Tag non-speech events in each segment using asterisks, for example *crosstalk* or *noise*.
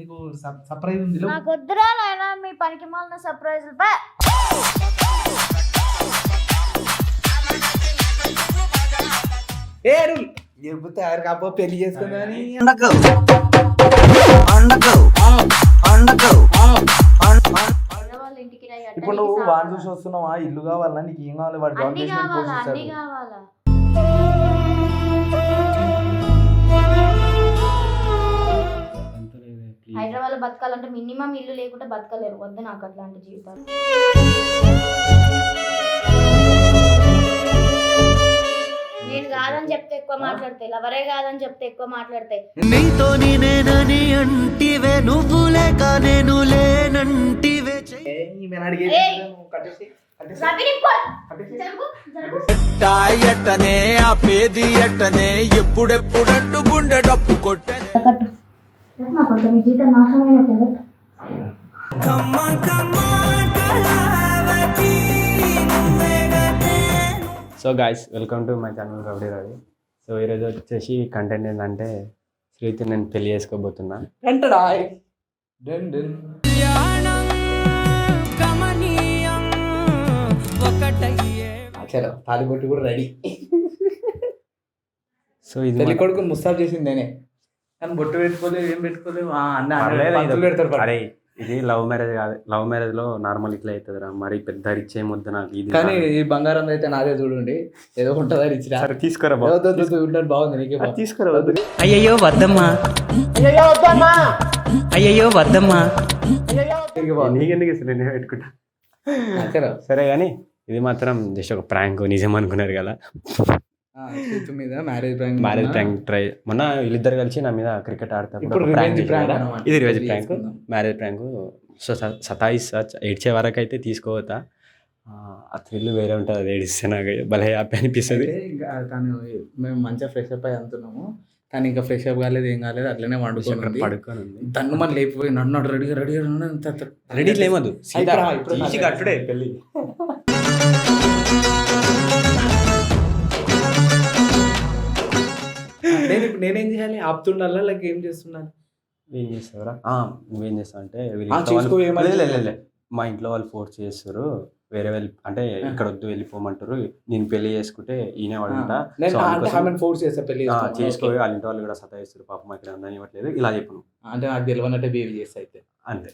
నీకు సర్ప్రైజ్ ఉంది. నాకు వద్దురా నాయన మీ పనికి మాలిన సర్ప్రైజ్ బా. ఏ అరుణ్ చెబుతే ఎవరికి అబ్బో పెళ్ళి చేసుకుందని వాళ్ళ ఇంటికి రా, ఎట్ట ఇప్పుడు నువ్వు? వాడు చూసి వస్తున్నావా? ఇల్లు కావాలా? నీకు ఏం కావాలి? వాడు జాబ్ అన్ని చేసిన కావాలా అన్ని కావాలా. హైదరాబాద్లో బతకాలంటే మినిమం ఇల్లు లేకుంటే బతకలేరు. వద్దు నాకు అట్లాంటి జీవితాలు. నేను కాదని చెప్తే ఎక్కువ మాట్లాడితే లవరే కాదని చెప్తే ఎక్కువ మాట్లాడితే నీతో నేనని అంటివే నువ్వు లేక నేను లేనంటివే. ఎట్టనే ఎట్టనే ఎప్పుడెప్పుడంటూ గుండె డప్పు కొట్టే. కట్టు. నాకు కొంత మీ జీవితం నాశనమైన కదా so guys welcome to my channel rowdy Ravi so ఈరోజు వచ్చేసి కంటెంట్ ఏంటంటే శ్రీతి నేను పెళ్ళి చేసుకోబోతున్నా. వెంటడా డన్ డన్ చలో తాలిబొట్టు కూడా రెడీ సో ఇది పెళ్ళి కొడుకు ముస్తాబ్ చేసింది నేనే. కానీ బొట్టు పెట్టుకోలేదు ఏం పెట్టుకోలేదు అన్న పెడతారు అరే ఇది లవ్ మ్యారేజ్ కాదు. లవ్ మ్యారేజ్లో నార్మల్ ఇట్లా అవుతుందిరా మరి పెద్ద రిచ్ ఏమొద్దు నాకు ఇది కానీ ఈ బంగారం అయితే నాదే చూడండి. ఏదో ఉంటుందా సరే తీసుకురా బాగుంది నీకే తీసుకురా వద్దు. అయ్యయ్యో వద్దమ్మా. అయ్యయ్యో వద్దమ్మా. నీకే బాగుంది. నీకెందుకు ఇస్తుంది నేను పెట్టుకుంటా. సరే కానీ ఇది మాత్రం జస్ట్ ఒక ప్రాంక్ నిజం అనుకున్నారు కదా. మీద marriage prank marriage prank try మొన్న వీళ్ళిద్దరు కలిసి నా మీద క్రికెట్ ఆడతారు. ఇది revenge prank. Marriage prank so స- సతాయిస్తా ఏడ్చే వరకు అయితే తీసుకోవద్దా ఆ, థ్రిల్ వేరే ఉంటుంది అది ఏడిస్తే నాకు భలే హ్యాపీ అనిపిస్తుంది తను మేము మంచిగా ఫ్రెష్ అప్ అయి అంటున్నాము తను ఇంకా ఫ్రెష్ అప్ కాలేదు ఏం కాలేదు అట్లనే వండుకొని ఉంది. పడుకొని తన్ను మన లేకపోయి నన్ను రెడీగా రెడీగా రెడీ లేమదు కట్టుడే పెళ్ళి నేను ఇప్పుడు నేనేం చేయాలి? ఆపుతుండాలా? లేక ఏం చేస్తున్నాను ఏం చేస్తావురా? నువ్వేం చేస్తావు అంటే వీళ్ళ. మా ఇంట్లో వాళ్ళు ఫోర్స్ చేస్తారు. వేరే వెళ్ళి అంటే ఇక్కడ వద్దు వెళ్ళిపోమంటారు. నేను పెళ్ళి చేసుకుంటే ఈయన వాడంట. ఫోర్స్ చేస్తా పెళ్ళి. చేసుకో. వాళ్ళ ఇంటి వాళ్ళు కూడా సతాయిస్తారు. పాపం ఇక్కడ ఉందని ఇవ్వట్లేదు. ఇలా చెప్పు నువ్వు. అంటే నాకు తెలియనట్టే బిహేవ్ చేస్తా అయితే. అంతే.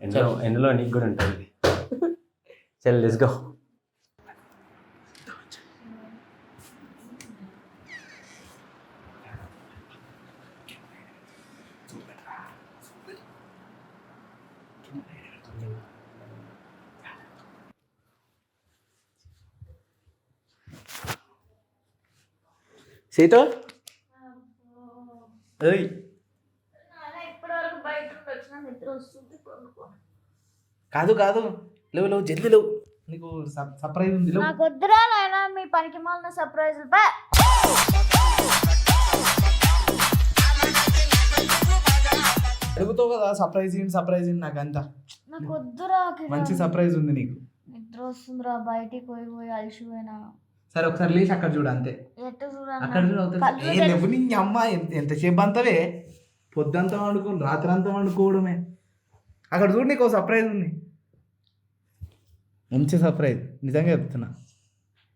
ఎందులో ఎందులో నీకు కూడా ఉంటుంది. *laughs* చల్ లెస్ గో సీత ఏయ్ ఇప్పటివరకు బయట నుండి వచ్చిన నిద్ర వస్తుంది పడుకో. కాదు కాదు. లేవు లేవు. జల్దీ లేవు. నీకు సర్ప్రైజ్ ఉంది. నాకు వద్దురా నాయన మీ పనికి మాలిన సర్ప్రైజ్ బా. అడుగుతావు కదా సర్ప్రైజ్ ఏంటి సర్ప్రైజ్ ఏంటి నాకు అంతా నాకు వద్దురా. మంచి సర్ప్రైజ్ ఉంది నీకు. నిద్ర వస్తుందిరా బయటికి పోయి పోయి అలసిపోయినా. సరే ఒకసారి లేచి అక్కడ చూడు అంతే. అక్కడ చూడు అవుతుంది ఏ లేవు నీ అమ్మ ఎంత ఎంతసేపు అంతవే? పొద్దంతా వండుకోను రాత్రి అంతా వండుకోవడమే. అక్కడ చూడు నీకు సర్ప్రైజ్ ఉంది. మంచి సర్ప్రైజ్ నిజంగా చెప్తున్నా.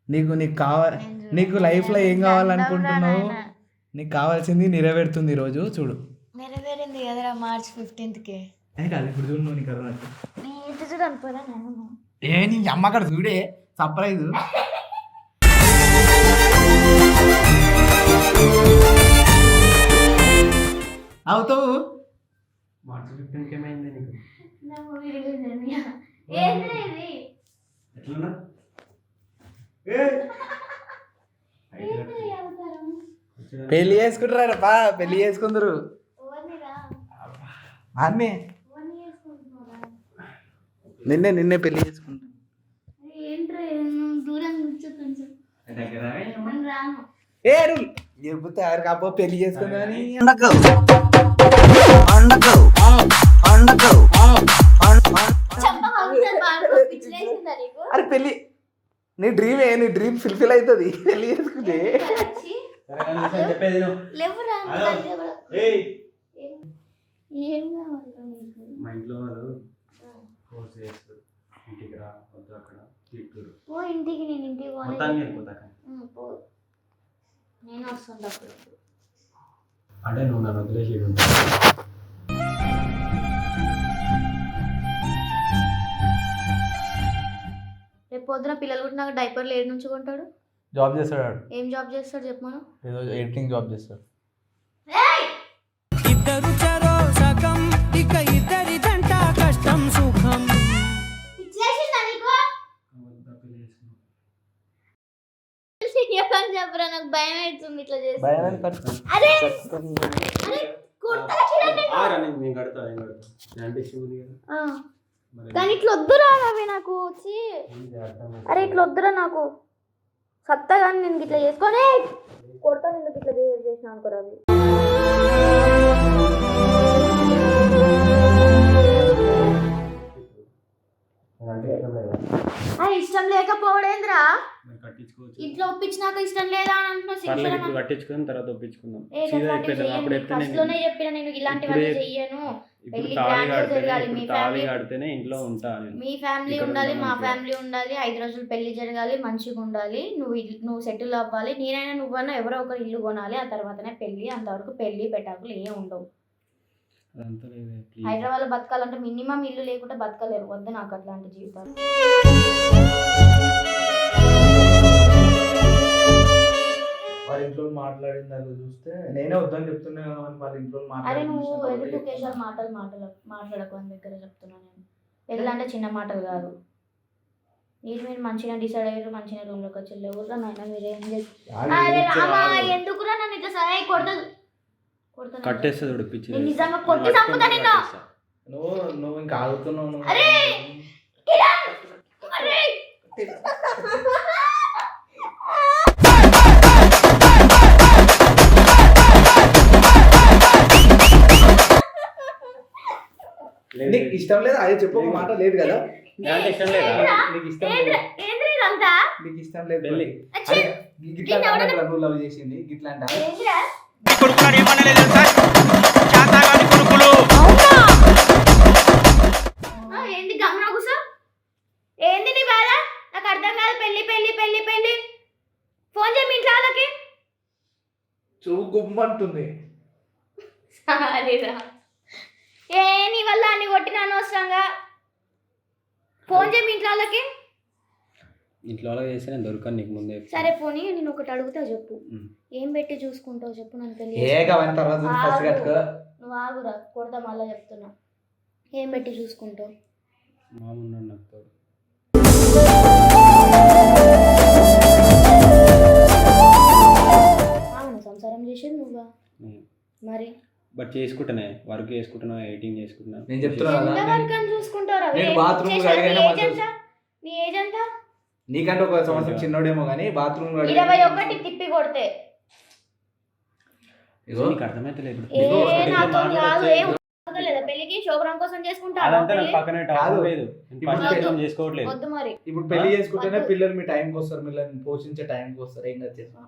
నీకు నీకు కావాలి. నీకు లైఫ్లో ఏం కావాలనుకుంటున్నావు. నీకు కావాల్సింది నెరవేరుతుంది ఈరోజు చూడు. నెరవేరింది కదరా మార్చ్ ఫిఫ్టీన్త్కి. ఏ కాదు ఇప్పుడు చూడు నీకు ఏ నీ అమ్మ అక్కడ చూడే. సర్ప్రైజ్ అవుతావు? ఏమైంది నీకు? నా మూవీ రిలీజ్ అయింది. ఏంటి ఇది? ఎట్లున్నా? పెళ్ళి చేసుకుంటారా పా పెళ్ళి చేసుకుందరు. ఓనిరా అన్నే నిన్నే నిన్నే పెళ్ళి చేసుకుంటా ఏ అరుణ్! చెబుతే ఎవరికి అబ్బో పెళ్ళి హౌసర్ బాగా పిచ్చిలేసిందా నీకు అరే పెళ్ళి నీ డ్రీమ్ ఏ నీ డ్రీమ్ ఫుల్ఫిల్ అవుతుంది పెళ్ళి చేసుకుంటే? మా ఇంట్లో వాళ్ళు ఫోర్స్ చేస్తారు ఇంటికి రా వద్దు అక్కడ తిట్టురు పో ఇంటికి నేను ఇంటికి మొత్తానికి పోనీ వెళ్ళిపోతా కానీ. ఉమ్, పో నేను వస్తుంటా అంటే నువ్వు నన్ను వదిలేసి. రేపు పొద్దున పిల్లలు కూడా నాకు డైపర్లు ఏడు నుంచి కొంటాడు. జాబ్ చేస్తాడు. ఏం జాబ్ చేస్తాడు చెప్పమను ఏదో ఎడిటింగ్ జాబ్ చేస్తాడు. ఇద్దరు చరో సగం చెప్పరా నాకు భయం అవుతుంది ఇట్లా చేసి భయం అట్లా? అరే! అరే! కుర్తా చూడండి ఆ, రా, నేను నేను కడతా నేను కడతా. నేను అంటే ఇష్టం ఉంది కదా. ఆ, మరి కానీ ఇట్లా వద్దురా రవి నాకు కాదు. అరే ఇట్లా వద్దురా నాకు. సత్తా కానీ నేను ఇట్లా చేసుకొని కొడతా నేను ఇట్లా బిహేవ్ చేసిన అనుకో రవి? ఇష్టం లేదు? అది ఇష్టం లేకపోవడేంద్రా ఇంట్లో ఒప్పించినాక ఇష్టం లేదా అని అంటున్నావు కట్టించుకుని తర్వాత ఒప్పించుకుందాం. ఏ సీదా అట్లాంటివి చెప్పేద్దాం అప్పుడు చెయ్యను. చెప్తే ఫస్ట్లోనే నేను చెప్పిన నేను ఇలాంటివన్నీ ఇప్పుడే- చెయ్యను. ఇంట్లో ఉంటా నేను మీ ఫ్యామిలీ ఉండాలి. మా మంచిగా. ఫ్యామిలీ ఉండాలి ఐదు రోజులు పెళ్ళి జరగాలి మంచిగా ఉండాలి. నువ్వు ఇల్లు- నువ్వు సెటిల్ అవ్వాలి. నేనైనా నువ్వన్నా ఎవరో ఒకరు ఇల్లు కొనాలి ఆ తర్వాతనే పెళ్ళి అంతవరకు పెళ్ళి పెటాకులు ఏం ఉండవు. హైదరాబాద్లో బతకాలంటే మినిమం ఇల్లు లేకుంటే బతకలేరు. వద్దు నాకు అట్లాంటి జీవితాలు. వాళ్ళ ఇంట్లో మాట్లాడింది అది చూస్తే నేనే వద్దని చెప్తున్నా కదా అని వాళ్ళ ఇంట్లో అరే నువ్వు ఎదుటి కేశాలు మాటలు మాటలు మాట్లాడకు అని దగ్గర చెప్తున్నా నేను. పెళ్ళి అంటే చిన్న మాటలు కాదు. మీరు మీరు మంచిగా డిసైడ్ అయ్యారు మంచిగా రూమ్లోకి వచ్చి ఎవరు నాయన మీరు ఏం చేసి అరే రామా. ఎందుకురా నన్ను ఇట్లా సరే కొడతాను కొడతాను కట్టేస్తా చూడు పిచ్చి నేను. నిజంగా కొట్టి చంపుతా నిన్ను. నువ్వు నువ్వు ఇంకా ఆగుతున్నావు నువ్వు. అరే! కిరణ్! అరే! నీకు. ఇష్టం లేదా అదే చెప్పు ఒక మాట లేదు కదా నాకు ఇష్టం లేదా? నీకు ఇష్టం లేదు? నీకు ఇష్టం లేదు గిట్లా నువ్వు లవ్ చేసింది గిట్లా అంట ఏంద్రా? ఆ, ఏంది గమన కూసో? ఏంది నీ బాధ? నాకు అర్థం కాదు పెళ్ళి పెళ్ళి పెళ్ళి పెళ్ళి ఫోన్ చేయి మీ ఇంట్లో వాళ్ళకి. చూపు గుమ్మంటుంది. సారీరా ఏ నీ వల్ల అన్ని కొట్టిన అనవసరంగా. ఫోన్ చేయి మీ ఇంట్లో వాళ్ళకి. ఇంట్లో వాళ్ళకి చేస్తే నేను దొరకను నీకు ముందే. సరే పోనీ నేను ఒకటి అడుగుతా చెప్పు. ఏం పెట్టి చూసుకుంటావు చెప్పు నన్ను పెళ్ళి ఏ తర్వాత ఫస్ట్. కట్టుకో. నువ్వు ఆగురా కొడతా మళ్ళీ చెప్తున్నా. ఏం పెట్టి చూసుకుంటావు? మామూలు నాకు తోడు. అవును సంసారం చేసేది నువ్వా? ఉమ్. మరి? బట్ చేసుకుంటానే వర్క్ చేసుకుంటున్నా ఎడిటింగ్ చేసుకుంటున్నా. నేను చెప్తున్నా కదా. ఎంతవరకు అని చూసుకుంటారా నేను bathroom కడిగినా నీ ఎంత? నీ ఏజ్ ఎంత? నీకంటే ఒక సంవత్సరం చిన్నోడేమో కానీ బాత్రూమ్ ఇరవై ఒకటి తిప్పి కొడితే. నీకు చేసుకుంటాను లేదు. ఇప్పుడు చేసుకోవట్లేదు. ఇప్పుడు పెళ్ళి చేసుకుంటేనే పిల్లలు మీ టైంకి వస్తారు మిమ్మల్ని పోషించే టైంకి వస్తారు. ఏం మా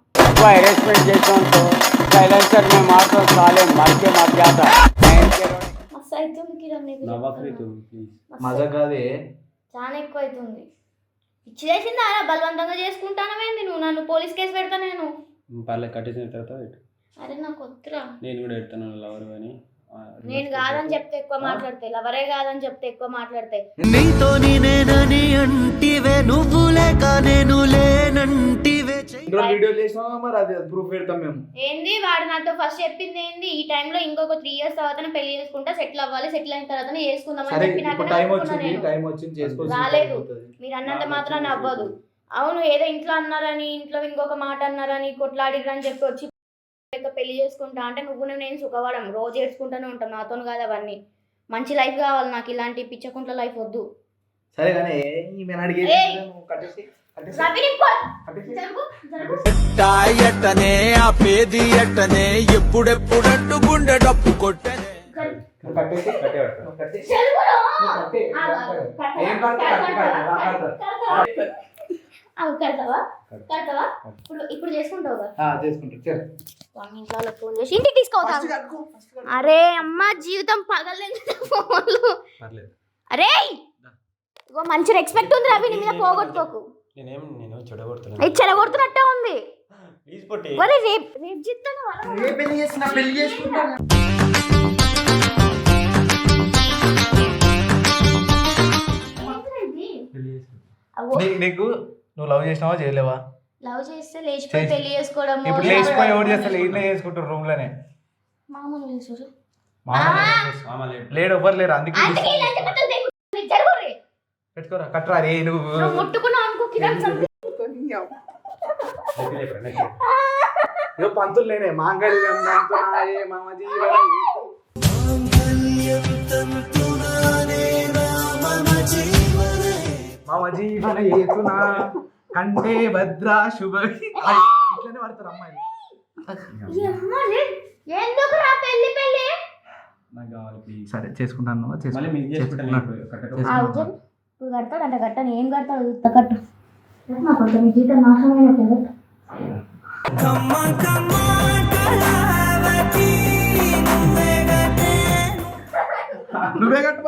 మజా కాదే చాలా ఎక్కువ అవుతుంది ఇచ్చి చేసిందా బలవంతంగా చేసుకుంటానవేంది నువ్వు? నన్ను పోలీస్ కేసు పెడతా నేను. పర్లేదు కట్టేసిన తర్వాత అరే నాకు వద్దురా. నేను కూడా పెడతాను లవర్ అని. నేను కాదని చెప్తే ఎక్కువ మాట్లాడితే లవరే కాదని చెప్తే ఎక్కువ మాట్లాడితే నీతో నేనేనని అంటివే నువ్వు లేక నేను లేనంటివే. వీడియో చేసినా మరి? అది ప్రూఫ్ పెడతాం మేము. ఏంది వాడు నాతో ఫస్ట్ చెప్పింది ఏంది? ఈ టైంలో ఇంకొక త్రీ ఇయర్స్ తర్వాత పెళ్ళి చేసుకుంటా సెటిల్ అవ్వాలి సెటిల్ అయిన తర్వాత చేసుకుందామని సరే చెప్పి ఇప్పుడు టైం వచ్చింది టైం వచ్చింది చేసుకోవచ్చు రాలేదు. మీరు అన్నంత మాత్రాన అవ్వదు అవును ఏదో ఇంట్లో అన్నారని ఇంట్లో ఇంకొక మాట అన్నారని కొట్లాడిరని చెప్పి వచ్చి లెక్క పెళ్ళి చేసుకుంటా అంటే నువ్వు నేను సుఖపడం రోజు ఏడ్చుకుంటూనే ఉంటాం నాతో కాదు అవన్నీ మంచి లైఫ్ కావాలి నాకు ఇలాంటి పిచ్చకుంట్ల లైఫ్ వద్దు సరే కానీ ఈమెను అడిగేది ఏయ్! నువ్వు కట్టేసి కట్టేసి రవి నీ కొ- కట్టేసి జరుగు, జరుగు. ఎట్టనే ఆ పేది ఎట్టనే ఎప్పుడెప్పుడంటూ గుండె డప్పు కొట్టనే జరుగు. నువ్వు కట్టేసి కట్టే పట్టుకో. నువ్వు కట్టేసి జరుగురా. నువ్వు కట్టే. ఆగు, ఆగు. కట్టు, ఏం కట్టు, కట్టు, కట్టు, కట్టు, కట్టు, కట్టు, కట్టు. కట్టు. అవి కడతావా? కడతావా? ఇప్పుడు ఇప్పుడు చేసుకుంటావు ఇంట్లో ఫోన్ చేసి ఇంటికి. అరే అమ్మ జీవితం పగలేదు ఫోన్లు. అరే! ఇగో మంచి రెస్పెక్ట్ ఉంది రవి నీ మీద పోగొట్టుకోకు. నేనేం నేను చెడగొడుతున్నాను. ఇది చెడగొడుతున్నట్టే ఉంది. రేపు రేపు చెప్తాను పెళ్ళి చేసినా పెళ్ళి నీకు నువ్వు లవ్ చేసినావా చేయలేవా? లవ్ చేస్తే లేచిపోయి చేసి- పెళ్ళి చేసుకోవడం ఇప్పుడు లేచిపోయి ఎవరు చేస్తారు? ఇంట్లో చేసుకుంటారు రూమ్లోనే. మామూలు లేడు ఎవ్వరు లేరు. అందుకే అందుకే ఇలాంటి బట్టలు తెగు- మీరు జరగరు. పెట్టుకోరా కట్టరా. రే నువ్వు నువ్వు ముట్టుకున్నావు అనుకో కిరణ్ *laughs* పంతులు లేనే మాంగళ్యం తంతునాయే మమ జీవన హేతు. మమ జీవన హేతునా? కంటే భద్ర శుభ ఇట్లనే పడతారు అమ్మాయిలు. సరే చేసుకుంటాను. ఇప్పుడు కడతాడు అంట కట్టను. ఏం కడతాడు? కట్టు. కొంచెం జీవితం నాశనమైన నువ్వే గతే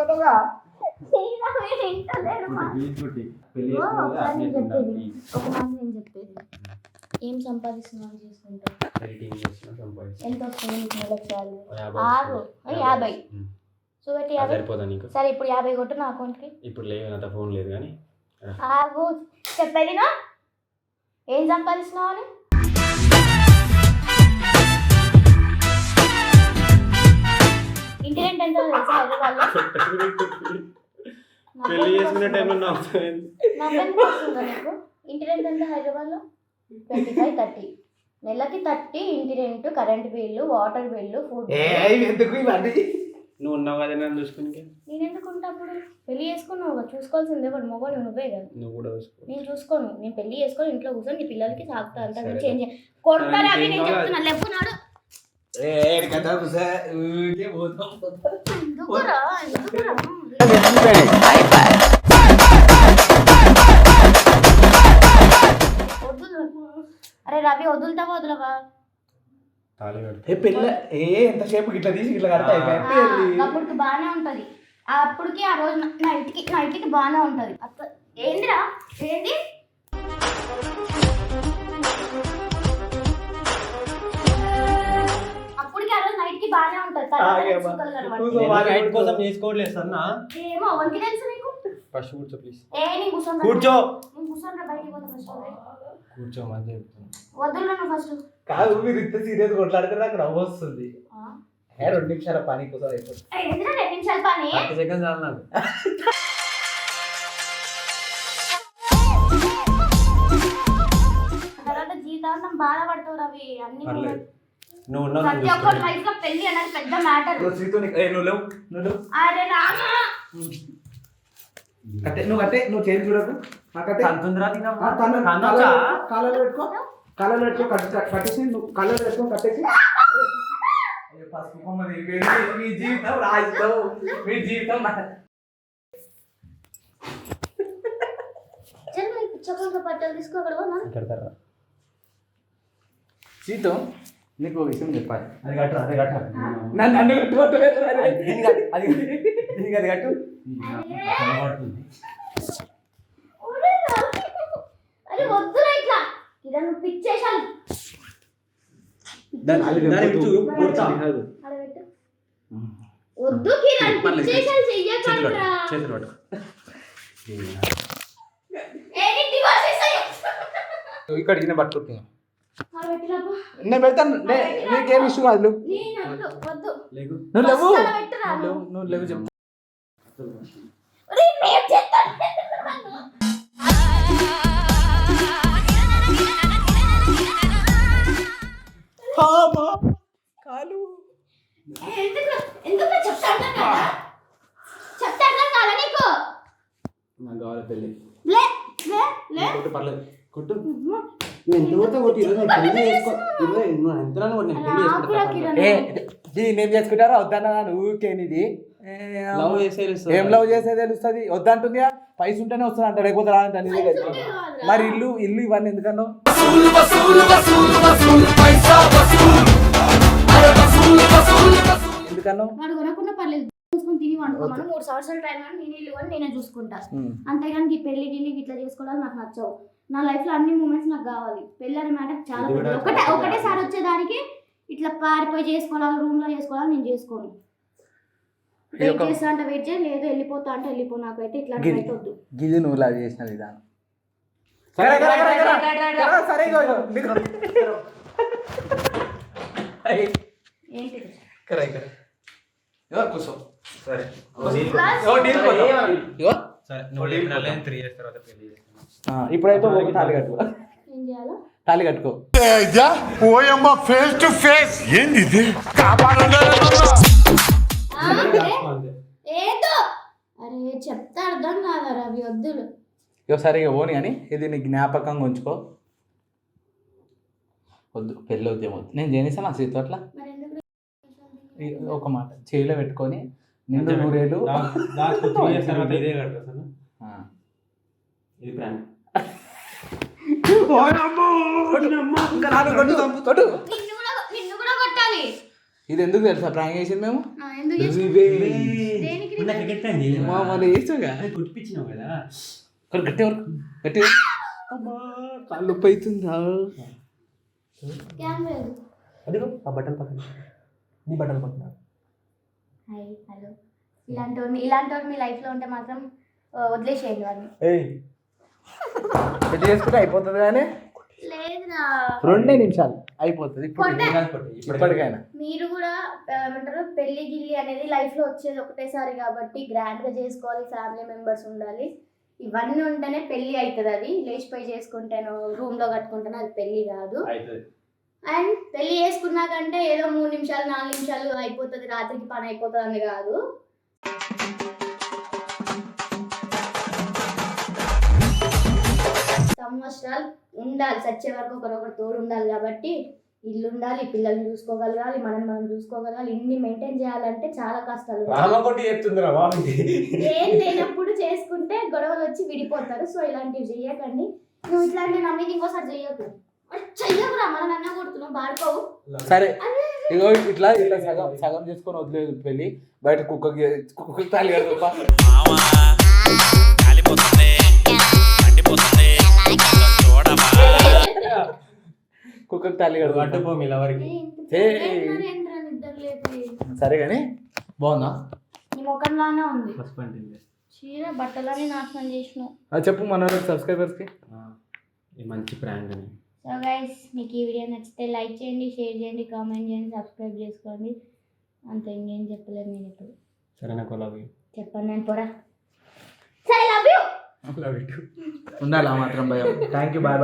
ఒక మాట నేను చెప్పేది. ఏం సంపాదిస్తున్నావు చేసుకుంటా? ఎడిటింగ్ చేసిన సంపాదిస్తా. ఎంత వస్తుంది నీకు నెలకు salary? ఓ యాభై ఆరు. సో యాభై. సరే ఇప్పుడు యాభై కొట్టు నా అకౌంట్కి? ఇప్పుడు నాతో ఫోన్ లేదు కానీ. ఆగు. చెప్పేది నా ఏం సంపాదిస్తున్నావు అని? ఇంటి రెంట్ ఎంత తెలుసా? హైదరాబాద్లో పెళ్ళి చేసుకునే టైంలో ఇంటి రెంట్ ఎంత హైదరాబాద్లో? Twenty five thirty. నెలకి థర్టీ ఇంటి rent current bill water bill food ఏ ఎందుకు నువ్వు ఉన్నావు కదా నన్ను చూసుకుని నేను ఎందుకు ఉంటా అప్పుడు? పెళ్ళి చేసుకున్నావు కదా చూసుకోవాల్సిందే వాడు మొగడు నువ్వే కదా. నువ్వు కూడా చూసుకో. నేను చూసుకోను నేను పెళ్ళి చేసుకొని ఇంట్లో కూర్చొని నీ పిల్లలకి సాగుతా అంత. చేంజ్ కొడతారు అవి? నేను ఏం చెప్తున్నా లేపున్నాడు ఎందుకురా? ఎందుకురా? వద్దు అరే రవి వదులుతావా వదలవా? కడుతూ ఏ ఎంతసేపు ఇట్లా తీసి ఇట్లా కడతా అప్పటికి బాగానే ఉంటది. అప్పటికి ఆ రోజు నైట్కి నైట్కి బాగానే ఉంటది. అప్ప ఏందిరా? ఏంది? బాగానే ఉంటది. నైట్ కోసం చేసుకోవట్లేదు సన్నా. ఏమో ఎవరికి తెలుసు నీకు? ఫస్ట్ కూర్చో ప్లీజ్. ఏ నేను కూర్చోను కూర్చో. నేను కూర్చోను బయటికి పోతా ఫస్ట్ కూర్చో మంచి చెప్తాను వద్దులు నన్ను ఫస్ట్. కాదు మీరు ఇంత సీరియస్ కొట్లాడితే నాకు నవ్వు వస్తుంది. ఏ రెండు నిమిషాల పని కోసం అయిపోతుంది. ఎందుకంటే రెండు నిమిషాలు పని? సెకండ్స్ చాలు నాకు. తర్వాత జీవితాంతం బాధపడతావు రవి. అన్ని నువ్వు ఉన్నావు ప్రతి ఒక్కరి చూసుకుని. లైఫ్లో పెళ్ళి అనేది పెద్ద మ్యాటర్. నువ్వు శ్రీతో ఏ నువ్వు లేవు? నువ్వు లేవు? అరే రామా కట్టే నువ్వు కట్టే నువ్వు చేతి చూడకు. నా కట్టే. కంతుందిరా తిన్నా ఆ, కళ్ళ- కన్నొచ్చా? కళ్ళలో- కళ్ళలో పెట్టుకో. కళ్ళలో పెట్టుకో కట్- కట్- కట్టేసి నువ్వు కళ్ళలో పెట్టుకో కట్టేసి. పసుపు. మీ జీవితం మీ జీవితం సీతో. నీకు ఒక విషయం చెప్పాలి. అది కట్టు అది కట్టు. నన్ను నన్ను. దీనికి అది దీనికి అది కట్టు. వద్దు చేతులు పట్టు. నేను పట్టుకుంటున్నా. నేను పెడతాను. నే- నీకేం ఇష్యూ కాదు నువ్వు లేవు. నువ్వు లేవు చెప్పు. ఒరే నేను చేస్తాను కాలు. ఎందుకు? ఎందుకు చెప్తాను కదా? చెప్తాను కదా నీకు? నాకు కావాలి పెళ్ళి. లే లే లే. కొట్టు పర్లేదు. కొట్టు. నువ్వు ఎంత కొడితే కొట్టు ఈరోజు నేను పెళ్ళి చేసుకో ఈరోజు నువ్వు ఎంత కొట్టి నేను పెళ్ళి రాకురా చేసుకుంటా కిరణ్ ఏ దీన్ని ఏం చేసుకుంటారా వద్దన్నా ఊరికేనిది లవ్ చేసే తెలుస్తుంది. ఏం లవ్ చేసే తెలుస్తుంది వద్దంటుందిగా పైస ఉంటేనే వస్తుంది అంటాడు లేకపోతే రాదంట. మరి ఇల్లు ఇల్లు ఇవన్నీ కొనకుండా పర్లేదు తిని వండుకోమని మూడు సంవత్సరాల టైం అని నేను ఇల్లు అని నేనే చూసుకుంటా. అంతేగాని ఈ పెళ్ళి గిల్లి ఇట్లా చేసుకోవడానికి నాకు నచ్చవు. నా లైఫ్లో అన్ని మూమెంట్స్ నాకు కావాలి. పెళ్ళి అనే మ్యాటర్ చాలా కూడా. ఒకటే ఒకటేసారి వచ్చేదానికి ఇట్లా పారిపోయి చేసుకోవాలి రూమ్లో చేసుకోవాలి నేను చేసుకోను. వెయిట్ చేస్తా అంటే వెయిట్ చేయి లేదు వెళ్ళిపోతా అంటే వెళ్ళిపో నాకైతే ఇట్లాంటి గిరి. అయితే వద్దు. గిది నువ్వు లవ్ చేసిన విధానం. సరే సరే సరే సరే సరే ఇగో, ఇగో, నీకు- ఏంటిది ఇక్కడ ఇక్కడ ఇగో కూర్చో. సరే. ఇగో. ఇప్పుడైతే ఒక తాళి కట్టుకో. ఏం చేయాలా తాళి కట్టుకో. ఓయమ్మ ఫేస్ టు ఫేస్ ఏంది ఇది? ఏదో. అరే చెప్తే అర్థం కాదా రవి వద్దులు? ఇగో సరే ఇక పోని అని ఇది నీ జ్ఞాపకంగా ఉంచుకో. వద్దు పెళ్ళి వద్దు. ఏమొద్దు నేను చేనేసాను ఆ సీత అట్లా? మరి ఎందుకు ఈ ఒక మాట. చేయిలో పెట్టుకొని నిండు నూరేళ్ళు. త్రీ ఇయర్స్ *laughs* తర్వాత ఇదే కట్టేస్తాను ఆ. ఇది ప్రాంక్ ఇంకా నాలుగు కొట్టు, చంపు, కొట్టు. నిన్ను కూడా నిన్ను కూడా కొట్టాలి. ఇది ఎందుకు తెలుసా? ప్రాంక్ చేసింది మేము? ఆ, ఎందుకు చేస్తావు? Revenge. దేనికి ఉన్న క్రికెట్ ఫ్యాన్ మా మళ్ళీ వేసాగా కుట్టిపించినావు కదా. ఇక్కడ గట్టి వరకు గట్టి అమ్మా. కాళ్ళు ఉప్పు అవుతుందా? క్యామ్ లేదు. అదిగో ఆ బట్టలు పక్కన. నీ బట్టలు పక్కన. Hi hello. ఇలాంటి వాడిని ఇలాంటి వాడు మీ లైఫ్లో ఉంటే మాత్రం వదిలేసేయండి వాడిని. ఏయ్. పెళ్ళి చేసుకుంటే అయిపోతుంది కానీ? లేదురా. రెండే నిమిషాలు. అయిపోతుంది. ఇప్పుడు కొట్టే. ఇప్పటికైనా. మీరు కూడా ఆ, ఏమంటారు పెళ్ళి గిల్లి అనేది లైఫ్లో వచ్చేది ఒకటేసారి కాబట్టి గ్రాండ్గా చేసుకోవాలి ఫ్యామిలీ మెంబర్స్ ఉండాలి. ఇవన్నీ ఉంటేనే పెళ్ళి అవుతుంది అది. లేచిపోయి చేసుకుంటేనో రూమ్లో కట్టుకుంటేనో అది పెళ్ళి కాదు. అవుతుంది. అండ్ పెళ్ళి చేసుకున్నాకంటే ఏదో మూడు నిమిషాలు నాలుగు నిమిషాలు అయిపోతుంది రాత్రికి పని అయిపోతుంది అని కాదు. సంవత్సరాలు ఉండాలి చచ్చే వరకు ఒకరొకరు తోడు ఉండాలి కాబట్టి ఇల్లు ఉండాలి పిల్లల్ని చూసుకోగలగాలి మనం మనం చూసుకోగలగాలి ఇన్ని మెయింటైన్ చేయాలంటే చాలా కష్టాలు. ఏం లేనప్పుడు చేసుకుంటే గొడవలు వచ్చి విడిపోతారు. సో ఇలాంటివి చెయ్యకండి నువ్వు ఇట్లాంటివి నా మీద ఇంకోసారి చెయ్యకు మరి చెయ్యకురా మన నన్న కొడుతున్నావు బాడుకోవు. సరే ఇగో ఇట్లా ఇట్లా సగం సగం చేసుకొని వదిలేదు పెళ్ళి. బయట కుక్కకి కుక్కకి తాళి కడతా కుక్కకి తాళి కడతా అడ్డుపో మీ లవర్కి ఏ. ఏంట్రా నిద్ర లేపి? సరే కానీ బాగుందా? నీ ముఖంలానే ఉంది. చీర బట్టలని నాశనం చేసినావు. చెప్పు మన సబ్స్క్రైబర్స్కి మంచి ప్రాంక్ అని సో గైస్ మీకు ఈ వీడియో నచ్చితే లైక్ చేయండి షేర్ చేయండి కామెంట్ చేయండి సబ్స్క్రైబ్ చేసుకోండి. అంత ఇంకేం చెప్పలేదు నేను ఇప్పుడు. సరే నాకు లవ్ యూ చెప్పండి నేను పొరా. సరే లవ్ యూ ఉండాలి ఆ మాత్రం భయం. Thank you bye